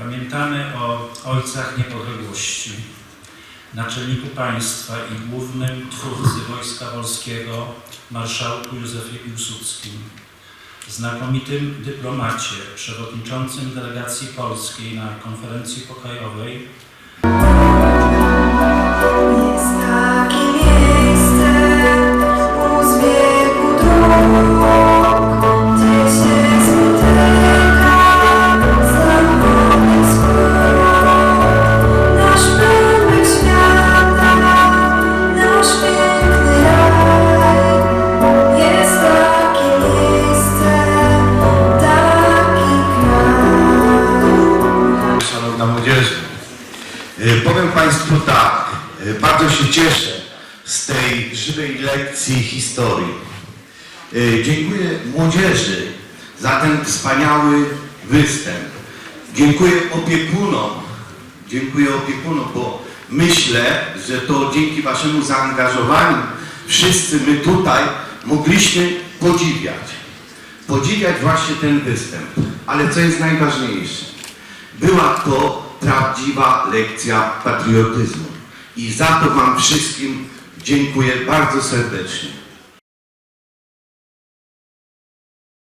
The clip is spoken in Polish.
Pamiętamy o ojcach niepodległości, naczelniku państwa i głównym twórcy Wojska Polskiego, marszałku Józefie Piłsudskim, znakomitym dyplomacie, przewodniczącym delegacji polskiej na konferencji pokojowej, powiem Państwu tak, y, bardzo się cieszę z tej żywej lekcji historii. Y, Dziękuję Młodzieży za ten wspaniały występ. Dziękuję opiekunom, dziękuję opiekunom, bo myślę, że to dzięki Waszemu zaangażowaniu wszyscy my tutaj mogliśmy podziwiać. Podziwiać właśnie ten występ. Ale co jest najważniejsze? Była to prawdziwa lekcja patriotyzmu. I za to Wam wszystkim dziękuję bardzo serdecznie.